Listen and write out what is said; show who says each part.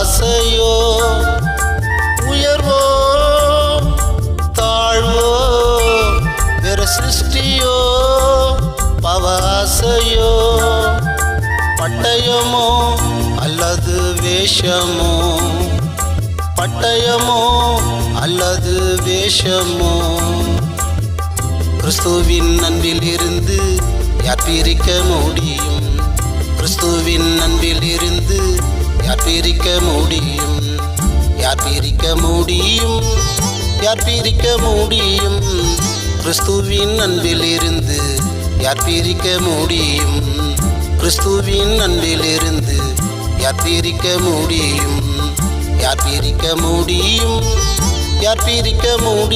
Speaker 1: ஆசையோ உயர்வோ தாழ்வோ வேறு சிருஷ்டியோ பவாசையோ பட்டயமோ அல்லது வேஷமோ பட்டயமோ அல்லது வேஷமோ. கிறிஸ்துவின் அன்பிலிருந்து யார் பிரிக்க முடியும்? கிறிஸ்துவின் அன்பிலிருந்து பிரிக்க முடியும்? யார் பிரிக்க முடியும்? யார் பிரிக்க முடியும்? கிறிஸ்துவின் அன்பிலிருந்து யார் பிரிக்க முடியும்? கிறிஸ்துவின் அன்பிலிருந்து யார் பிரிக்க முடியும்? யார் பிரிக்க முடியும்? யார் பிரிக்க முடியும்?